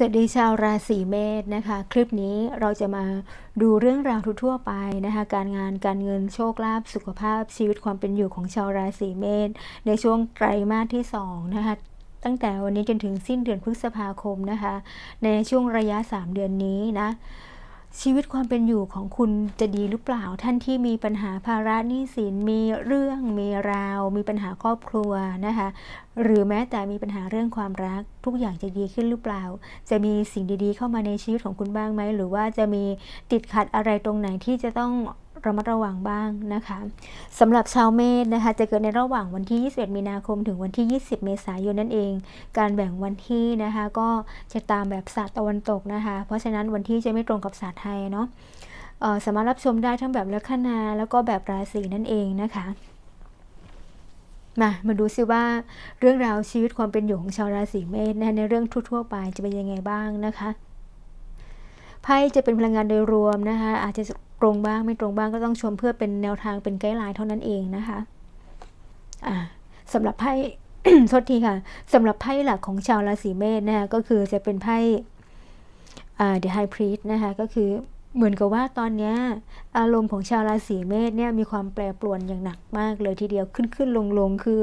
สวัสดีชาวราศีเมษนะคะ คลิปนี้เราจะมาดูเรื่องราวทั่วไปนะคะ การงานการเงินโชคลาภสุขภาพชีวิตความเป็นอยู่ของชาวราศีเมษในช่วงไตรมาสที่2นะคะตั้งแต่วันนี้จนถึงสิ้นเดือนพฤษภาคมนะคะ ในช่วงระยะ 3 เดือนนี้นะ ชีวิตความเป็นอยู่ของคุณจะดีหรือเปล่า ท่านที่มีปัญหาภาระหนี้สินมีเรื่องมีราว มีปัญหาครอบครัวนะคะ หรือแม้แต่มีปัญหาเรื่องความรัก ทุกอย่างจะดีขึ้นหรือเปล่า จะมีสิ่งดีๆ เข้ามาในชีวิตของคุณบ้างไหม หรือว่าจะมีติดขัดอะไรตรงไหนที่จะต้อง ระมัดระวังบ้างนะคะสำหรับชาวเมษนะคะจะเกิดในระหว่างวันที่ 21 มีนาคมถึงวันที่ 20 เมษายนนั่นเอง การแบ่งวันที่นะคะก็จะตามแบบศาสตร์ตะวันตกนะคะ เพราะฉะนั้นวันที่จะไม่ตรงกับศาสตร์ไทยเนาะสามารถรับชมได้ทั้งแบบลัคนาแล้วก็แบบราศีนั่นเองนะคะมามาดูซิว่าเรื่องราวชีวิตความเป็นอยู่ของชาวราศีเมษในเรื่องทั่วๆไปจะเป็นยังไงบ้างนะคะ ไพ่จะเป็นพลังงานโดยรวมนะคะ อาจจะตรงบ้างไม่ตรงบ้างก็ต้องชมเพื่อเป็นแนวทางเป็นไกด์ไลน์เท่านั้นเองนะคะอ่าสำหรับไพ่โทษทีค่ะสำหรับไพ่หลักของชาวราศีเมษนะคะก็คือจะเป็นไพ่อ่า The High Priest นะคะก็คือเหมือนกับว่าตอนนี้อารมณ์ของชาวราศีเมษเนี่ยมีความแปรปรวนอย่างหนักมากเลยทีเดียวขึ้นขึ้นลงลงคือ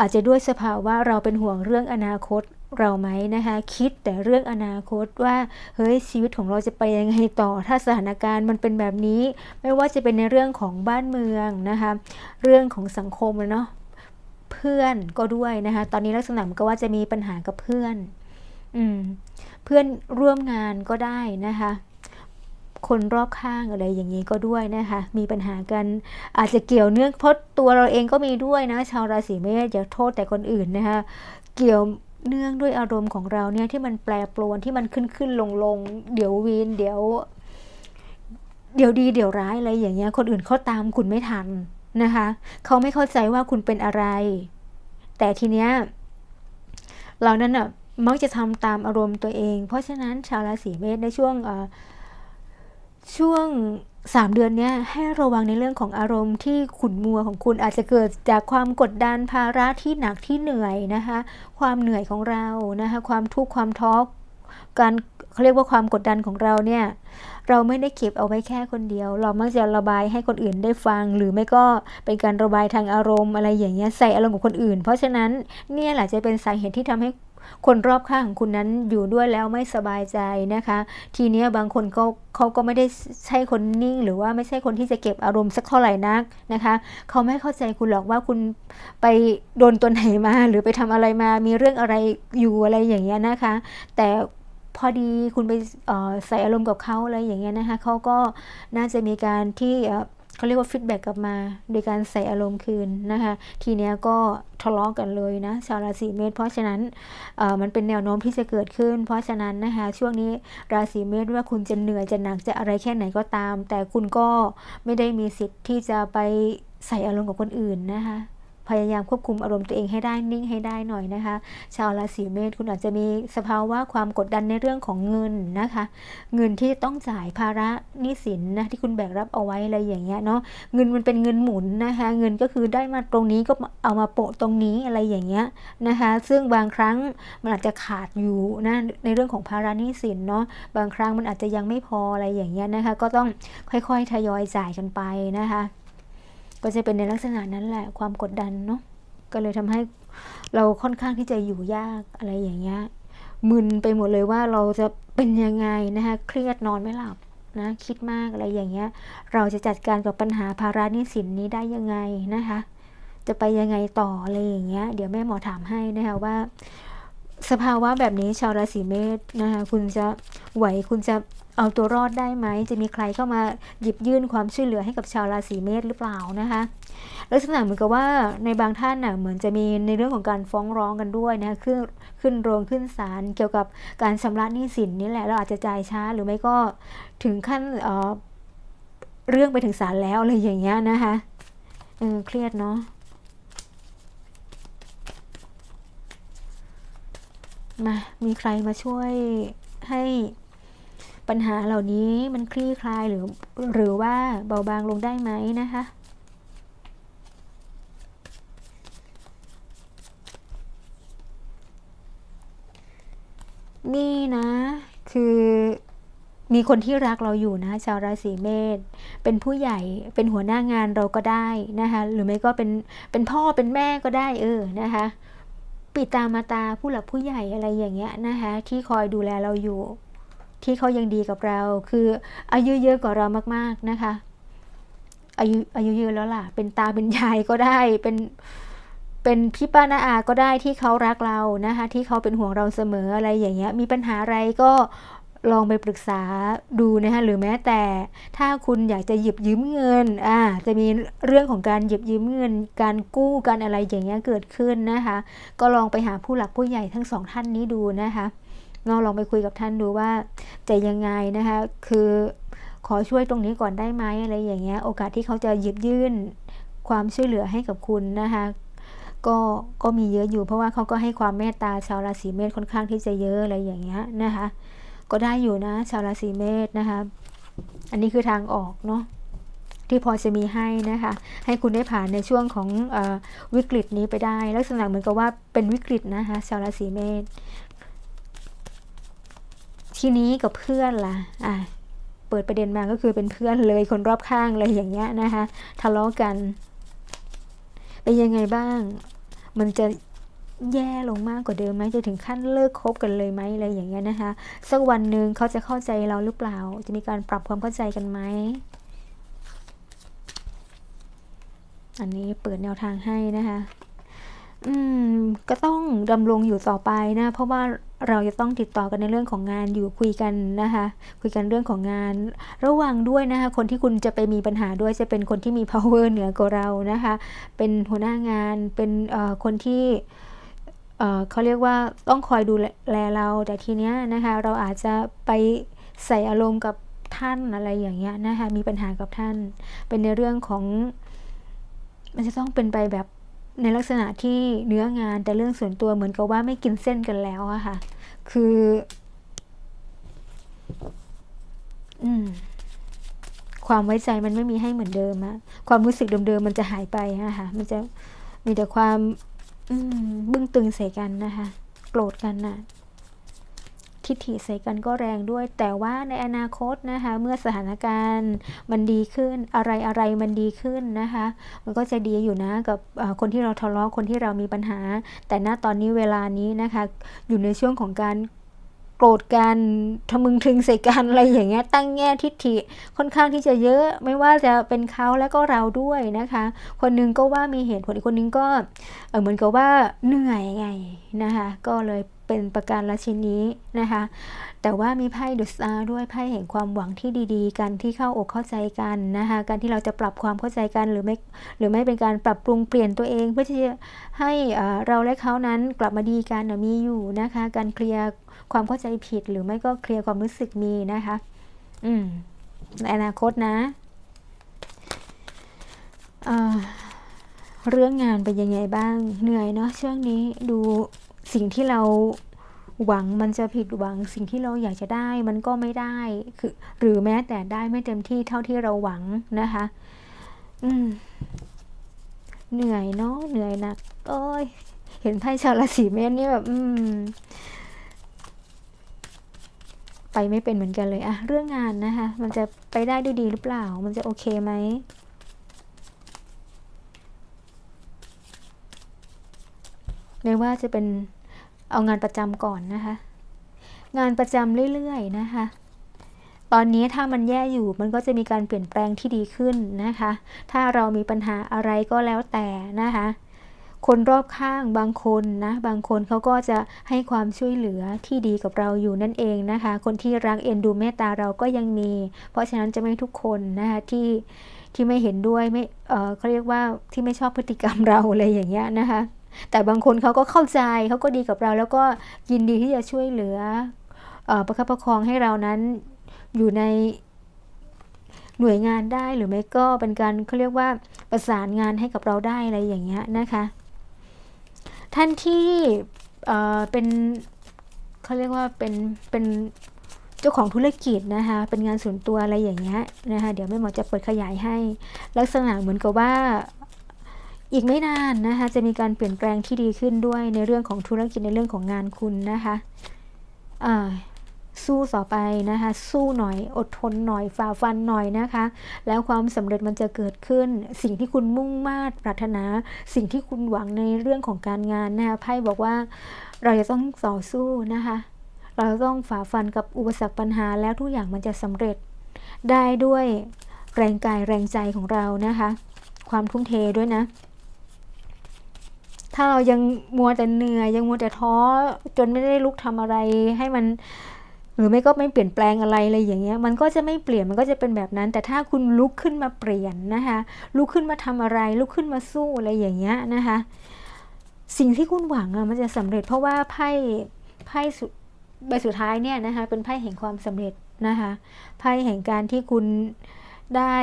อาจจะด้วยสภาวะเราเป็นห่วงเรื่องอนาคต เราไหมนะคะ คิดแต่เรื่องอนาคตว่าเฮ้ยชีวิตของเราจะไปยังไงต่อ ถ้าสถานการณ์มันเป็นแบบนี้ ไม่ว่าจะเป็นในเรื่องของบ้านเมืองนะคะ เรื่องของสังคมเนาะเพื่อนก็ด้วยนะคะ ตอนนี้ลักษณะมันก็ว่าจะมีปัญหากับเพื่อน อืม เพื่อนร่วมงานก็ได้นะคะคนรอบข้างอะไรอย่างนี้ก็ด้วยนะคะ มีปัญหากันอาจจะเกี่ยวเนื่องเพราะตัวเราเองก็มีด้วยนะ ชาวราศีเมษอย่าโทษแต่คนอื่นนะคะ เกี่ยว เนื่องด้วยอารมณ์ของเราเนี่ยที่มันแปรปรวนที่มันขึ้นขึ้นลงลงเดี๋ยววีนเดี๋ยว เดี๋ยวดีเดี๋ยวร้ายอะไรอย่างเงี้ยคนอื่นเขาตามคุณไม่ทันนะคะเขาไม่เข้าใจว่าคุณเป็นอะไร แต่ทีเนี้ยเรานั้นอะมักจะทำตามอารมณ์ตัวเอง เพราะฉะนั้นชาวราศีเมษในช่วงช่วง สามเดือนนี้ให้ระวังในเรื่องของอารมณ์ที่ขุ่นมัวของคุณอาจจะเกิดจากความกดดันภาระที่หนักที่เหนื่อยนะคะความเหนื่อยของเรานะคะความทุกข์ความท้อการเขาเรียกว่าความกดดันของเราเนี่ยเราไม่ได้เก็บเอาไว้แค่คนเดียว เรามักจะระบายให้คนอื่นได้ฟัง หรือไม่ก็เป็นการระบายทางอารมณ์อะไรอย่างเงี้ยใส่อารมณ์กับคนอื่น เพราะฉะนั้นเนี่ยแหละจะเป็นสาเหตุที่ทำให้ คนรอบข้างของคุณนั้นอยู่ด้วยแล้วไม่สบายใจนะคะ ทีนี้บางคนก็เขาก็ไม่ได้ใช่คนนิ่ง หรือว่าไม่ใช่คนที่จะเก็บอารมณ์สักเท่าไหร่นักนะคะเขาไม่เข้าใจคุณหรอกว่าคุณไปโดนตัวไหนมา หรือไปทำอะไรมามีเรื่องอะไรอยู่อะไรอย่างเงี้ยนะคะ แต่พอดีคุณไปใส่อารมณ์กับเขาอะไรอย่างเงี้ยนะคะเขาก็น่าจะมีการที่ เขาเรียกว่าฟีดแบ็กกลับมา โดยการใส่อารมณ์คืนนะคะ ทีเนี้ยก็ทะเลาะกันเลยนะ ชาวราศีเมษเพราะฉะนั้นมันเป็นแนวโน้มที่จะเกิดขึ้น เพราะฉะนั้นนะคะช่วงนี้ราศีเมษว่าคุณจะเหนื่อยจะหนักจะอะไรแค่ไหนก็ตาม แต่คุณก็ไม่ได้มีสิทธิ์ที่จะไปใส่อารมณ์กับคนอื่นนะคะ พยายามควบคุมอารมณ์ตัวเองให้ได้นิ่งให้ได้หน่อยนะคะ ชาวราศีเมษคุณอาจจะมีสภาวะความกดดันในเรื่องของเงินนะคะ เงินที่ต้องจ่ายภาระหนี้สินนะที่คุณแบกรับเอาไว้อะไรอย่างเงี้ยเนาะเงินมันเป็นเงินหมุนนะคะ เงินก็คือได้มาตรงนี้ก็เอามาโปะตรงนี้อะไรอย่างเงี้ยนะคะ ซึ่งบางครั้งมันอาจจะขาดอยู่นะในเรื่องของภาระหนี้สินเนาะบางครั้งมันอาจจะยังไม่พออะไรอย่างเงี้ยนะคะ ก็ต้องค่อยๆทยอยจ่ายกันไปนะคะ ก็จะเป็นในลักษณะนั้นแหละความกดดันเนาะก็เลยทำให้เราค่อนข้างที่จะอยู่ยากอะไรอย่างเงี้ยมึนไปหมดเลยว่าเราจะเป็นยังไงนะคะเครียดนอนไม่หลับนะคิดมากอะไรอย่างเงี้ย เราจะจัดการกับปัญหาภาระหนี้สินนี้ได้ยังไงนะคะ จะไปยังไงต่ออะไรอย่างเงี้ย เดี๋ยวแม่หมอถามให้นะคะว่า สภาวะแบบนี้ชาวราศีเมษนะคะคุณจะไหวคุณจะเอาตัวรอดได้ไหม จะมีใครเข้ามาหยิบยื่นความช่วยเหลือให้กับชาวราศีเมษหรือเปล่านะคะลักษณะเหมือนกับว่าในบางท่านน่ะเหมือนจะมีในเรื่องของการฟ้องร้องกันด้วยนะขึ้นขึ้นโรงขึ้นศาลเกี่ยวกับการชำระหนี้สินนี่แหละเราอาจจะจ่ายช้าหรือไม่ก็ถึงขั้นเเรื่องไปถึงศาลแล้วอะไรอย่างเงี้ยนะคะเออเครียดเนาะ มามีใครมาช่วยให้ปัญหาเหล่านี้มันคลี่คลายหรือหรือว่าเบาบางลงได้ไหมนะคะนี่นะ คือมีคนที่รักเราอยู่นะชาวราศีเมษเป็นผู้ใหญ่เป็นหัวหน้างานเราก็ได้นะคะหรือไม่ก็เป็นเป็นพ่อเป็นแม่ก็ได้เออนะคะ ปิดตามาตาผู้หลักผู้ใหญ่อะไรอย่างเงี้ยนะคะที่คอยดูแลเราอยู่ ที่เขายังดีกับเรา คืออายุเยอะกว่าเรามาก ๆนะคะ อายุอายุเยอะแล้วล่ะ เป็นตาเป็นยายก็ได้เป็นเป็นพี่ป้าน้าอาก็ได้ที่เขารักเรานะคะที่เขาเป็นห่วงเราเสมออะไรอย่างเงี้ยมีปัญหาอะไรก็ ลองไปปรึกษาดูนะคะหรือแม้แต่ถ้าคุณอยากจะหยิบยืมเงินอ่าจะมีเรื่องของการหยิบยืมเงิน การกู้การอะไรอย่างเงี้ยเกิดขึ้นนะคะ ก็ลองไปหาผู้หลักผู้ใหญ่ทั้งสองท่านนี้ดูนะคะลองลองไปคุยกับท่านดูว่าจะยังไงนะคะ คือขอช่วยตรงนี้ก่อนได้ไหมอะไรอย่างเงี้ย โอกาสที่เขาจะหยิบยื่นความช่วยเหลือให้กับคุณนะคะก็ก็มีเยอะอยู่เพราะว่าเขาก็ให้ความเมตตาชาวราศีเมษค่อนข้างที่จะเยอะอะไรอย่างเงี้ยนะคะ ก็ได้อยู่นะ ชาวราศีเมษนะคะ อันนี้คือทางออกเนาะที่พอจะมีให้นะคะ ให้คุณได้ผ่านในช่วงของอวิกฤตนี้ไปได้ ลักษณะเหมือนกับว่าเป็นวิกฤตนะคะ ชาวราศีเมษทีนี้กับเพื่อนล่ะอะเปิดประเด็นมาก็คือเป็นเพื่อนเลยคนรอบข้างเลยอย่างเงี้ยนะคะ ทะเลาะกัน เป็นยังไงบ้าง มันจะ แย่ลงมากกว่าเดิมไหมจะถึงขั้นเลิกคบกันเลยไหมอะไรอย่างเงี้ยนะคะ สักวันหนึ่งเขาจะเข้าใจเราหรือเปล่า จะมีการปรับความเข้าใจกันไหมอันนี้เปิดแนวทางให้นะคะ อืม ก็ต้องดำรงอยู่ต่อไปนะ เพราะว่าเราจะต้องติดต่อกันในเรื่องของงานอยู่คุยกันนะคะ คุยกันเรื่องของงาน ระวังด้วยนะคะ คนที่คุณจะไปมีปัญหาด้วยจะเป็นคนที่มี power เหนือกว่าเรานะคะ เป็นหัวหน้างาน เป็นคนที่ เขาเรียกว่าต้องคอยดูแลเรา แต่ทีเนี้ยนะคะเราอาจจะไปใส่อารมณ์กับท่านอะไรอย่างเงี้ยนะคะมีปัญหากับท่าน เป็นในเรื่องของ มันจะต้องเป็นไปแบบในลักษณะที่เนื้องานแต่เรื่องส่วนตัวเหมือนกับว่าไม่กินเส้นกันแล้วอะค่ะ คือ อืมความไว้ใจมันไม่มีให้เหมือนเดิมอะความรู้สึกเดิมๆมันจะหายไปนะคะมันจะมีแต่ความ บึ้งตึงใส่กันนะคะ โกรธกันนะ่ะทิฐิใส่กันก็แรงด้วย แต่ว่าในอนาคตนะคะ เมื่อสถานการณ์มันดีขึ้นอะไรอะไรมันดีขึ้นนะคะ มันก็จะดีอยู่นะกับคนที่เราทะเลาะคนที่เรามีปัญหา แต่ณตอนนี้เวลานี้นะคะ อยู่ในช่วงของการ โกรธกันทะมึงทึงใส่กันอะไรอย่างเงี้ยตั้งแง่ทิฐิค่อนข้างที่จะเยอะไม่ว่าจะเป็นเขาและก็เราด้วยนะคะ คนนึงก็ว่ามีเหตุผลอีกคนนึงก็เหมือนกับว่าเหนื่อยไงนะคะก็เลย เป็นประการละชิ้นนี้นะคะ แต่ว่ามีไพ่ดุสตาด้วยไพ่แห่งความหวังที่ดีๆ กันที่เข้าอกเข้าใจกันนะคะ การที่เราจะปรับความเข้าใจกันหรือไม่หรือไม่เป็นการปรับปรุงเปลี่ยนตัวเอง เพื่อที่จะให้เราและเขานั้นกลับมาดีกันมีอยู่นะคะ การเคลียร์ความเข้าใจผิด หรือไม่ก็เคลียร์ความรู้สึกมีนะคะ อืมในอนาคตนะเรื่องงานเป็นยังไงบ้างเหนื่อยเนาะช่วงนี้ดู สิ่งที่เราหวังมันจะผิดหวังสิ่งที่เราอยากจะได้มันก็ไม่ได้คือหรือแม้แต่ได้ไม่เต็มที่เท่าที่เราหวังนะคะ อืม เหนื่อยเนาะเหนื่อยหนักโอ้ยเห็นไพ่ชาวราศีเมษนี่แบบ อืม ไปไม่เป็นเหมือนกันเลยอะเรื่องงานนะคะ มันจะไปได้ด้วยดีหรือเปล่า มันจะโอเคไหมไม่ว่าจะเป็น เอางานประจำก่อนนะคะ งานประจำเรื่อยๆนะคะ ตอนนี้ถ้ามันแย่อยู่มันก็จะมีการเปลี่ยนแปลงที่ดีขึ้นนะคะ ถ้าเรามีปัญหาอะไรก็แล้วแต่นะคะคนรอบข้างบางคนนะบางคนเขาก็จะให้ความช่วยเหลือที่ดีกับเราอยู่นั่นเองนะคะ คนที่รักเอ็นดูเมตตาเราก็ยังมี เพราะฉะนั้นจะไม่ทุกคนนะคะที่ที่ไม่เห็นด้วยไม่เออเขาเรียกว่าที่ไม่ชอบพฤติกรรมเราอะไรอย่างเงี้ยนะคะ แต่บางคนเขาก็เข้าใจเขาก็ดีกับเรา แล้วก็ยินดีที่จะช่วยเหลืออประคับประคองให้เรานั้นอยู่ในหน่วยงานได้หรือไม่ก็เป็นการเขาเรียกว่าประสานงานให้กับเราได้อะไรอย่างเงี้ยนะคะ ท่านที่เป็นเขาเรียกว่าเป็นเป็นเจ้าของธุรกิจนะคะเป็นงานส่วนตัวอะไรอย่างเงี้ยนะคะเดี๋ยวแม่หมอจะเปิดขยายให้ ลักษณะเหมือนกับว่า อีกไม่นานนะคะจะมีการเปลี่ยนแปลงที่ดีขึ้นด้วยในเรื่องของธุรกิจในเรื่องของงานคุณนะคะสู้ต่อไปนะคะ สู้หน่อย อดทนหน่อย ฝ่าฟันหน่อยนะคะ แล้วความสำเร็จมันจะเกิดขึ้น สิ่งที่คุณมุ่งมา่ปรารถนา สิ่งที่คุณหวังในเรื่องของการงานนะคะไพ่บอกว่าเราจะต้องต่อสู้นะคะ เราต้องฝ่าฟันกับอุปสรรคปัญหาแล้วทุกอย่างมันจะสำเร็จ ได้ด้วยแรงกายแรงใจของเรานะคะ ความทุ่มเทด้วยนะ ถ้าเรายังมัวแต่เหนื่อยยังมัวแต่ท้อจนไม่ได้ลุกทำอะไรให้มัน หรือไม่ก็ไม่เปลี่ยนแปลงอะไรอะไรอย่างเงี้ย มันก็จะไม่เปลี่ยนมันก็จะเป็นแบบนั้น แต่ถ้าคุณลุกขึ้นมาเปลี่ยนนะคะลุกขึ้นมาทำอะไร ลุกขึ้นมาสู้อะไรอย่างเงี้ยนะคะ สิ่งที่คุณหวังอะมันจะสำเร็จเพราะว่าไพ่ไพ่สุดใบสุดท้ายเนี่ยนะคะเป็นไพ่แห่งความสำเร็จนะคะไพ่แห่งการที่คุณได้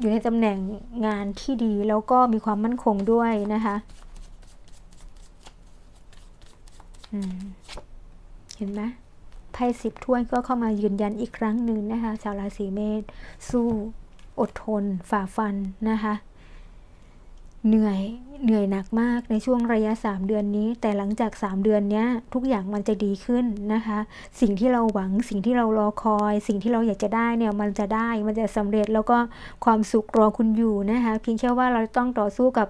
อยู่ในตำแหน่งงานที่ดีแล้วก็มีความมั่นคงด้วยนะคะ เห็นไหมไพ่สิบถ้วยก็เข้ามายืนยันอีกครั้งหนึ่งนะคะ ชาวราศีเมษสู้อดทน ฝ่าฟันนะคะ เหนื่อยเหนื่อยหนักมากในช่วงระยะ 3 เดือนนี้ แต่หลังจาก 3 เดือนนี้ทุกอย่างมันจะดีขึ้นนะคะ สิ่งที่เราหวังสิ่งที่เรารอคอย สิ่งที่เราอยากจะได้เนี่ยมันจะได้มันจะสำเร็จแล้วก็ความสุขรอคุณอยู่นะคะเพียงแค่ว่าเราต้องต่อสู้กับ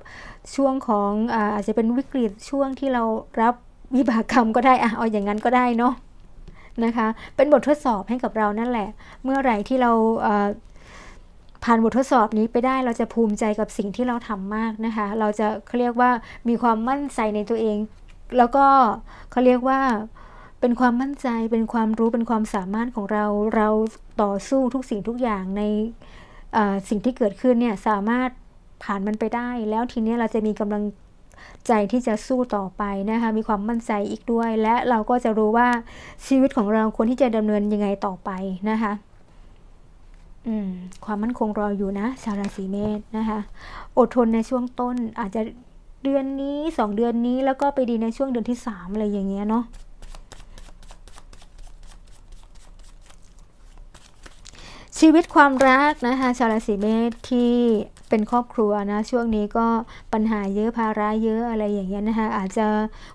ช่วงของอาจจะเป็นวิกฤตช่วงที่เรารับ วิบากกรรมก็ได้อะเอาอย่างนั้นก็ได้เนาะนะคะ เป็นบททดสอบให้กับเรานั่นแหละ เมื่อไหร่ที่เราผ่านบททดสอบนี้ไปได้เราจะภูมิใจกับสิ่งที่เราทำมากนะคะ เราจะเขาเรียกว่ามีความมั่นใจในตัวเอง แล้วก็เขาเรียกว่าเป็นความมั่นใจเป็นความรู้เป็นความสามารถของเราเราต่อสู้ทุกสิ่งทุกอย่างในสิ่งที่เกิดขึ้นเนี่ยสามารถผ่านมันไปได้ แล้วทีนี้เราจะมีกำลัง ใจที่จะสู้ต่อไปนะคะมีความมั่นใจอีกด้วย และเราก็จะรู้ว่าชีวิตของเราควรที่จะดำเนินยังไงต่อไปนะคะอืมความมั่นคงรออยู่นะชาวราศีเมษนะคะอดทนในช่วงต้นอาจจะเดือนนี้สองเดือนนี้แล้วก็ไปดีในช่วงเดือนที่สามอะไรอย่างเงี้ยเนาะชีวิตความรักนะคะชาวราศีเมษที่ เป็นครอบครัวนะ ช่วงนี้ก็ปัญหาเยอะภาระเยอะอะไรอย่างเงี้ยนะคะอาจจะ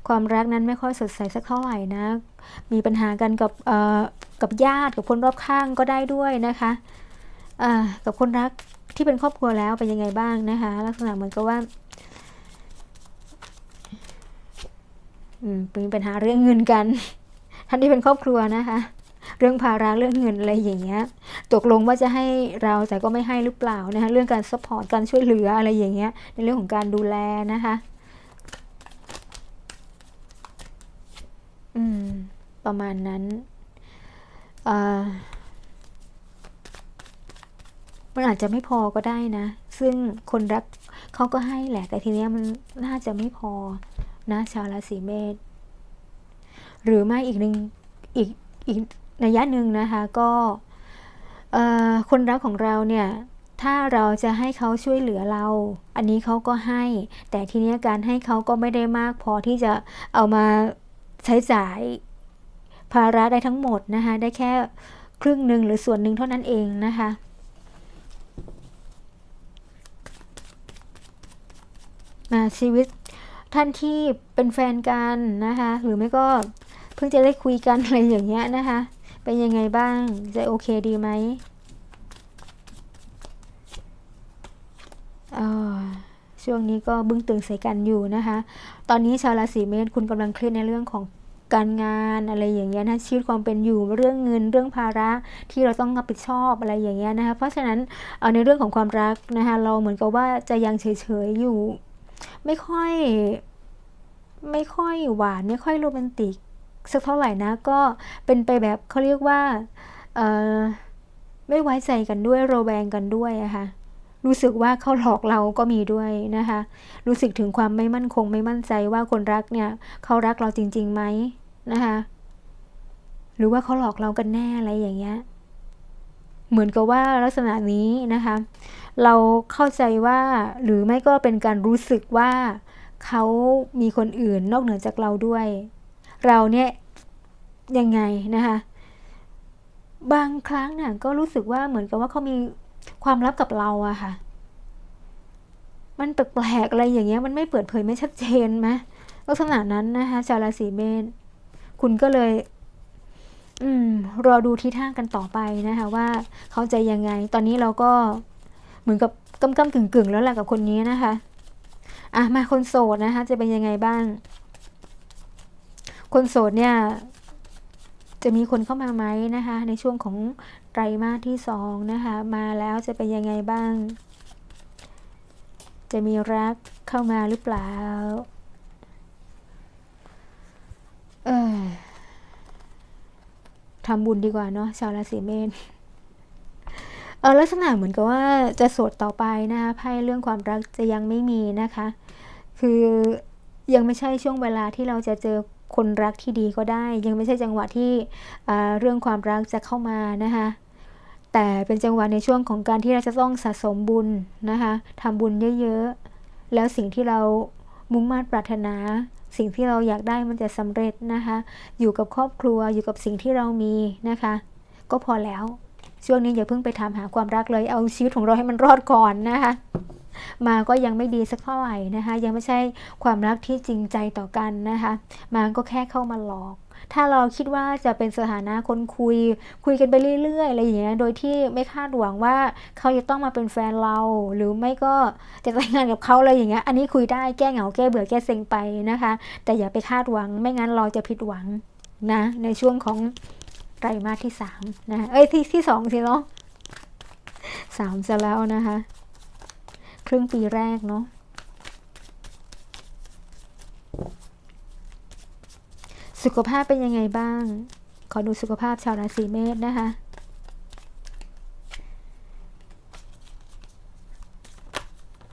ความรักนั้นไม่ค่อยสดใสสักเท่าไหร่นะ มีปัญหากันกับกับญาติกับคนรอบข้างก็ได้ด้วยนะคะกับคนรักที่เป็นครอบครัวแล้วเป็นยังไงบ้างนะคะ ลักษณะเหมือนกับว่ามีปัญหาเรื่องเงินกันท่านที่เป็นครอบครัวนะคะ เรื่องภาระเรื่องเงินอะไรอย่างเงี้ยตกลงว่าจะให้เราแต่ก็ไม่ให้หรือเปล่านะคะเรื่องการซัพพอร์ตการช่วยเหลืออะไรอย่างเงี้ยในเรื่องของการดูแลนะคะอืมประมาณนั้นอ่ามันอาจจะไม่พอก็ได้นะ ซึ่งคนรักเขาก็ให้แหละ แต่ทีนี้มันน่าจะไม่พอนะ ชาวราศีเมษหรือไม่อีกหนึ่งอีกอีก ระยะหนึ่งนะคะก็คนรักของเราเนี่ยถ้าเราจะให้เขาช่วยเหลือเรา อันนี้เขาก็ให้ แต่ทีนี้การให้เขาก็ไม่ได้มากพอที่จะเอามาใช้จ่ายภาระได้ทั้งหมดนะคะ ได้แค่ครึ่งหนึ่งหรือส่วนหนึ่งเท่านั้นเองนะคะนะชีวิตท่านที่เป็นแฟนกันนะคะ หรือไม่ก็เพิ่งจะได้คุยกันอะไรอย่างเงี้ยนะคะ เป็นยังไงบ้าง จะโอเคดีไหมช่วงนี้ก็บึ้งตึงใส่กันอยู่นะคะ ตอนนี้ชาวราศีเมษคุณกำลังเครียดในเรื่องของการงานอะไรอย่างเงี้ยนะชีวิตความเป็นอยู่เรื่องเงินเรื่องภาระที่เราต้องรับผิดชอบอะไรอย่างเงี้ยนะคะเพราะฉะนั้นเอาในเรื่องของความรักนะคะเราเหมือนกับว่าจะยังเฉยๆอยู่ ไม่ค่อย ไม่ค่อยหวานไม่ค่อยโรแมนติก สักเท่าไหร่นะก็เป็นไปแบบเขาเรียกว่าไม่ไว้ใจกันด้วยระแวงกันด้วยอะคะ่ะรู้สึกว่าเขาหลอกเราก็มีด้วยนะคะ รู้สึกถึงความไม่มั่นคงไม่มั่นใจว่าคนรักเนี่ยเขารักเราจริงๆไหมนะคะ หรือว่าเขาหลอกเรากันแน่อะไรอย่างเงี้ย เหมือนกับว่าลักษณะนี้นะคะ เราเข้าใจว่าหรือไม่ก็เป็นการรู้สึกว่าเขามีคนอื่นนอกเหนือจากเราด้วย เราเนี่ยยังไงนะคะบางครั้งเนี่ยก็รู้สึกว่าเหมือนกับว่าเขามีความลับกับเราอะค่ะ มันแปลกๆอะไรอย่างเงี้ย มันไม่เปิดเผยไม่ชัดเจนไหมลักษณะนั้นนะคะชาวราศีเมษคุณก็เลย อืม รอดูทิศทางกันต่อไปนะคะ ว่าเขาจะยังไง ตอนนี้เราก็เหมือนกับกำกำกึ่งกึ่งๆแล้วแหละกับคนนี้นะคะ อะมาคนโสดนะคะ จะเป็นยังไงบ้าง คนโสดเนี่ยจะมีคนเข้ามาไหมนะคะ ในช่วงของไตรมาสที่สองนะคะ มาแล้วจะเป็นยังไงบ้าง จะมีรักเข้ามาหรือเปล่า เออทำบุญดีกว่าเนาะชาวราศีเมษเออลักษณะเหมือนกับว่าจะโสดต่อไปนะคะไพ่เรื่องความรักจะยังไม่มีนะคะ คือยังไม่ใช่ช่วงเวลาที่เราจะเจอ คนรักที่ดีก็ได้ ยังไม่ใช่จังหวะที่เรื่องความรักจะเข้ามานะคะแต่เป็นจังหวะในช่วงของการที่เราจะต้องสะสมบุญนะคะทำบุญเยอะๆ แล้วสิ่งที่เรามุ่งมั่นปรารถนา สิ่งที่เราอยากได้มันจะสำเร็จนะคะ อยู่กับครอบครัวอยู่กับสิ่งที่เรามีนะคะ ก็พอแล้ว ช่วงนี้อย่าเพิ่งไปถามหาความรักเลยเอาชีวิตของเราให้มันรอดก่อนนะคะ มาก็ยังไม่ดีสักเท่าไหร่นะคะยังไม่ใช่ความรักที่จริงใจต่อกันนะคะมาก็แค่เข้ามาหลอกถ้าเราคิดว่าจะเป็นสถานะคนคุย คุยกันไปเรื่อยๆอะไรอย่างเงี้ยโดยที่ไม่คาดหวังว่าเขาจะต้องมาเป็นแฟนเรา หรือไม่ก็จะแต่งงานกับเขาอะไรอย่างเงี้ยอันนี้คุยได้แก้เหงาแก้เบื่อแก้เซ็งไปนะคะ แต่อย่าไปคาดหวังไม่งั้นเราจะผิดหวังนะในช่วงของไตรมาสที่สามนะเอ้ยที่ที่สองสิเนาะสามจะแล้วนะคะ ครึ่งปีแรกเนาะสุขภาพเป็นยังไงบ้าง ขอดูสุขภาพชาวราศีเมษนะคะ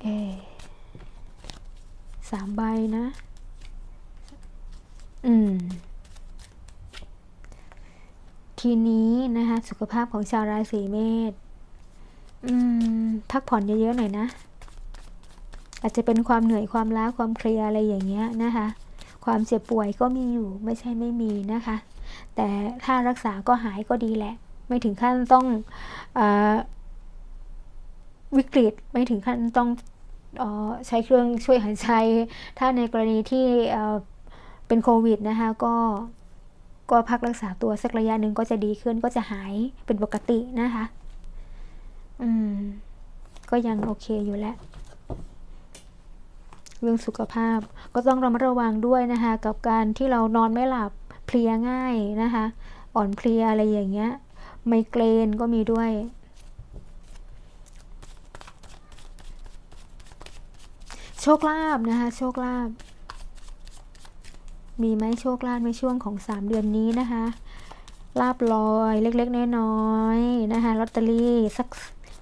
เอสามใบนะ อืม ทีนี้นะคะ สุขภาพของชาวราศีเมษ อืม พักผ่อนเยอะๆหน่อยนะ อาจจะเป็นความเหนื่อยความล้าความเพลียอะไรอย่างเงี้ยนะคะ ความเจ็บป่วยก็มีอยู่ไม่ใช่ไม่มีนะคะ แต่ถ้ารักษาก็หายก็ดีแหละ ไม่ถึงขั้นต้องอวิกฤตไม่ถึงขั้นต้องออใช้เครื่องช่วยหายใจ ถ้าในกรณีที่เอ่อเป็นโควิดนะคะก็ก็พักรักษาตัวสักระยะหนึ่งก็จะดีขึ้นก็จะหายเป็นปกตินะคะ อืม ก็ยังโอเคอยู่แล้ว เรื่องสุขภาพก็ต้องระมัดระวังด้วยนะคะกับการที่เรานอนไม่หลับเพลียง่ายนะคะ อ่อนเพลียอะไรอย่างเงี้ย ไมเกรนก็มีด้วย โชคลาภนะคะโชคลาภมีไหมโชคลาภในช่วงของสามเดือนนี้นะคะลาบลอยเล็กๆน้อยๆนะคะลอตเตอรี่สัก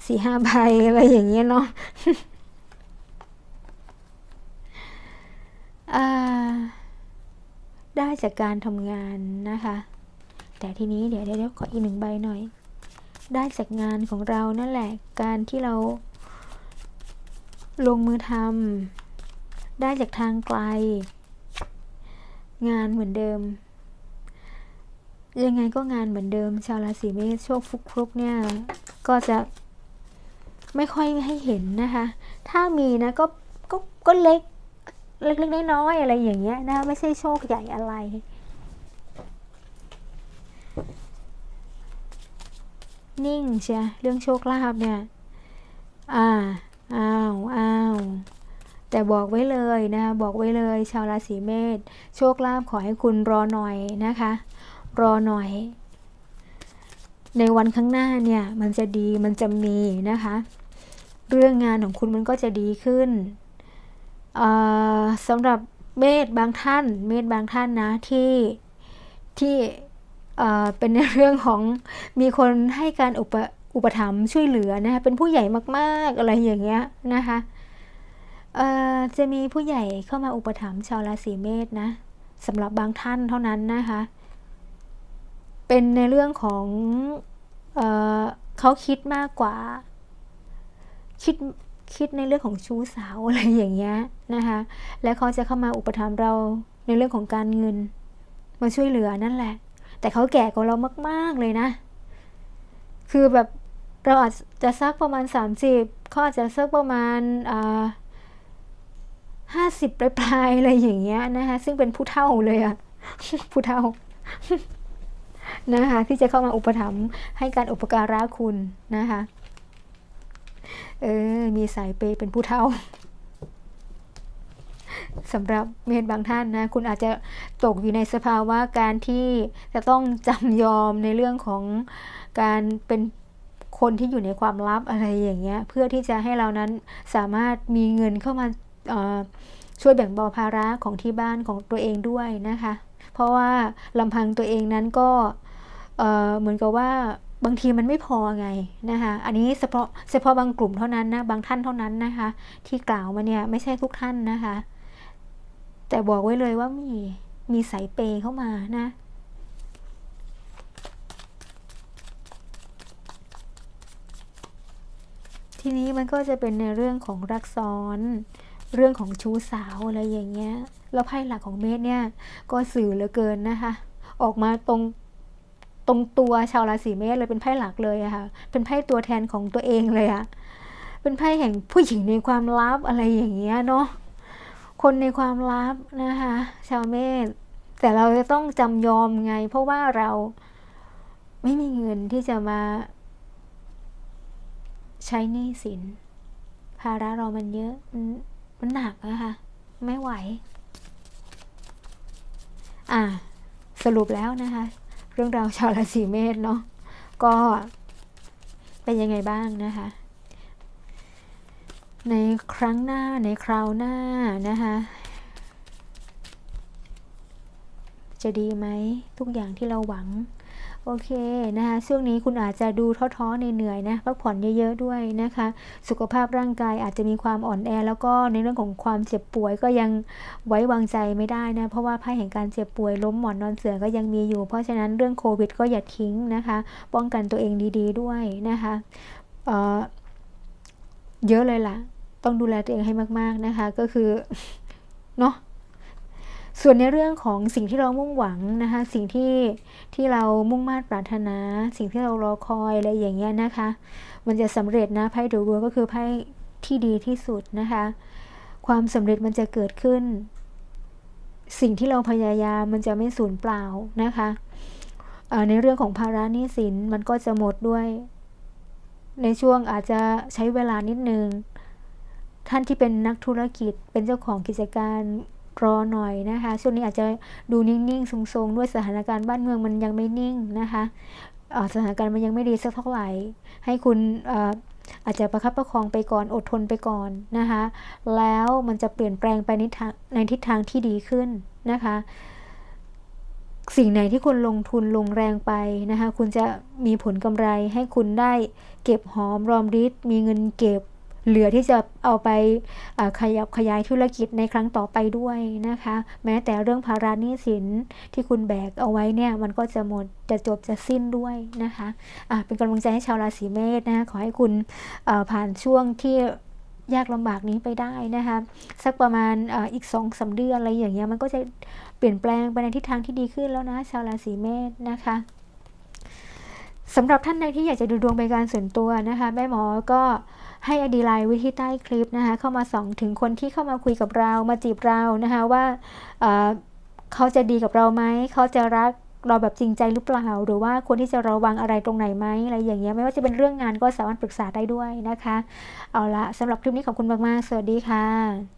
สี่ห้าใบอะไรอย่างเงี้ยเนาะ อ่า ได้จากการทำงานนะคะ แต่ทีนี้เดี๋ยวเดี๋ยวขออีกหนึ่งใบหน่อย ได้จากงานของเรานั่นแหละ การที่เรา ลงมือทำได้จากทางไกล งานเหมือนเดิม ยังไงก็งานเหมือนเดิม ชาวราศีเมษโชคฟุกฟลุกเนี่ย ก็จะไม่ค่อยให้เห็นนะคะ ถ้ามีนะก็ก็ก็เล็ก เล็กๆน้อยๆอะไรอย่างเงี้ยนะไม่ใช่โชคใหญ่อะไร นิ่งเชียเรื่องโชคลาภเนี่ยอ่าอ้าวอ้าวแต่บอกไว้เลยนะคะบอกไว้เลยชาวราศีเมษโชคลาภขอให้คุณรอหน่อยนะคะ รอหน่อย ในวันข้างหน้าเนี่ยมันจะดีมันจะมีนะคะ เรื่องงานของคุณมันก็จะดีขึ้น สำหรับเมษบางท่าน เมษบางท่านนะที่ที่เป็นในเรื่องของมีคนให้การอุปอุปถัมภ์ช่วยเหลือนะคะเป็นผู้ใหญ่มากๆอะไรอย่างเงี้ยนะคะจะมีผู้ใหญ่เข้ามาอุปถัมภ์ชาวราศีเมษนะสำหรับบางท่านเท่านั้นนะคะเป็นในเรื่องของเออเขาคิดมากกว่า คิด คิดในเรื่องของชู้สาวอะไรอย่างเงี้ยนะคะ และเขาจะเข้ามาอุปถัมภ์เราในเรื่องของการเงิน มาช่วยเหลือนั่นแหละ แต่เขาแก่กว่าเรามาก ๆเลยนะ คือแบบเราอาจจะสักประมาณ 30เขาอาจจะสักประมาณห้าสิบปลายๆอะไรอย่างเงี้ยนะคะซึ่งเป็นผู้เฒ่าเลยอะผู้เฒ่านะคะที่จะเข้ามาอุปถัมภ์ให้การอุปการะคุณนะคะ เออ มีสายเปย์เป็นผู้เฒ่าสำหรับเมษบางท่านนะ คุณอาจจะตกอยู่ในสภาวะการที่จะต้องจำยอมในเรื่องของการเป็นคนที่อยู่ในความลับอะไรอย่างเงี้ย เพื่อที่จะให้เรานั้นสามารถมีเงินเข้ามาช่วยแบ่งเบาภาระของที่บ้านของตัวเองด้วยนะคะ เพราะว่าลำพังตัวเองนั้นก็เหมือนกับว่าบางทีมันไม่พอไงนะคะ อันนี้เฉพาะเฉพาะบางกลุ่มเท่านั้นนะ บางท่านเท่านั้นนะคะ ที่กล่าวมาเนี่ยไม่ใช่ทุกท่านนะคะ แต่บอกไว้เลยว่ามีมีสายเปย์เข้ามานะ ทีนี้มันก็จะเป็นในเรื่องของรักซ้อนเรื่องของชู้สาวอะไรอย่างเงี้ย แล้วไพ่หลักของเมษเนี่ยก็สื่อเหลือเกินนะคะ ออกมาตรง ตรงตัวชาวราศีเมษเลยเป็นไพ่หลักเลยอะค่ะ เป็นไพ่ตัวแทนของตัวเองเลยอะเป็นไพ่แห่งผู้หญิงในความลับอะไรอย่างเงี้ยเนาะคนในความลับนะคะชาวเมษแต่เราจะต้องจำยอมไง เพราะว่าเราไม่มีเงินที่จะมา ใช้หนี้สิน ภาระเรามันเยอะ มันหนักนะคะไม่ไหว อะสรุปแล้วนะคะ เรื่องราวชาวราศีเมษเนาะก็เป็นยังไงบ้างนะคะ ในครั้งหน้าในคราวหน้านะคะจะดีไหมทุกอย่างที่เราหวัง โอเคนะคะช่วงนี้คุณอาจจะดูท้อๆเหนื่อยๆนะพักผ่อนเยอะๆด้วยนะคะ สุขภาพร่างกายอาจจะมีความอ่อนแอ แล้วก็ในเรื่องของความเจ็บป่วยก็ยังไว้วางใจไม่ได้นะเพราะว่าไพ่แห่งการเจ็บป่วยล้มหมอนนอนเสือก็ยังมีอยู่ เพราะฉะนั้นเรื่องโควิดก็อย่าทิ้งนะคะ ป้องกันตัวเองดีๆด้วยนะคะเเยอะเลยล่ะ ต้องดูแลตัวเองให้มากๆนะคะ ก็คือเนาะ ส่วนในเรื่องของสิ่งที่เรามุ่งหวังนะคะ สิ่งที่ที่เรามุ่งมา่ปรารถนา สิ่งที่เรารอคอยอะไรอย่างเงี้ยนะคะ มันจะสำเร็จนะไพ่ดูเวอร์ก็คือไพ่ที่ดีที่สุดนะคะ ความสำเร็จมันจะเกิดขึ้น สิ่งที่เราพยายามมันจะไม่สูญเปล่านะคะในเรื่องของภาระหนี้สินมันก็จะหมดด้วย ในช่วงอาจจะใช้เวลานิดนึง ท่านที่เป็นนักธุรกิจเป็นเจ้าของกิจการ รอหน่อยนะคะ ช่วงนี้อาจจะดูนิ่งๆ ทรงๆ ด้วยสถานการณ์บ้านเมืองมันยังไม่นิ่งนะคะสถานการณ์มันยังไม่ดีสักเท่าไหร่ ให้คุณอาจจะประคับประคองไปก่อนอดทนไปก่อนนะคะ แล้วมันจะเปลี่ยนแปลงไปในทางในทิศทางที่ดีขึ้นนะคะ สิ่งไหนที่คุณลงทุนลงแรงไปนะคะ คุณจะมีผลกำไรให้คุณได้เก็บหอมรอมริดมีเงินเก็บ เหลือที่จะเอาไปขยับขยายธุรกิจในครั้งต่อไปด้วยนะคะ แม้แต่เรื่องภาระหนี้สินที่คุณแบกเอาไว้เนี่ย มันก็จะหมดจะจบจะสิ้นด้วยนะคะะเป็นกำลังใจให้ชาวราศีเมษนะคะขอให้คุณผ่านช่วงที่ยากลำบากนี้ไปได้นะคะสักประมาณออีกสองสาเดือนอะไรอย่างเงี้ยมันก็จะเปลี่ยนแปลงไปในทิศทางที่ดีขึ้นแล้วนะ ชาวราศีเมษนะคะสำหรับท่านใดที่อยากจะดูดวงเป็นการส่วนตัวนะคะแม่หมอก็ ให้อดีไลน์ไว้ที่ใต้คลิปนะคะเข้ามาส่องถึงคนที่เข้ามาคุยกับเรามาจีบเรานะคะว่าเขาจะดีกับเราไหมเขาจะรักเราแบบจริงใจหรือเปล่า หรือว่าควรที่จะระวังอะไรตรงไหนไหมอะไรอย่างเงี้ยไม่ว่าจะเป็นเรื่องงานก็สามารถปรึกษาได้ด้วยนะคะ เอาละสำหรับคลิปนี้ขอบคุณมากๆ สวัสดีค่ะ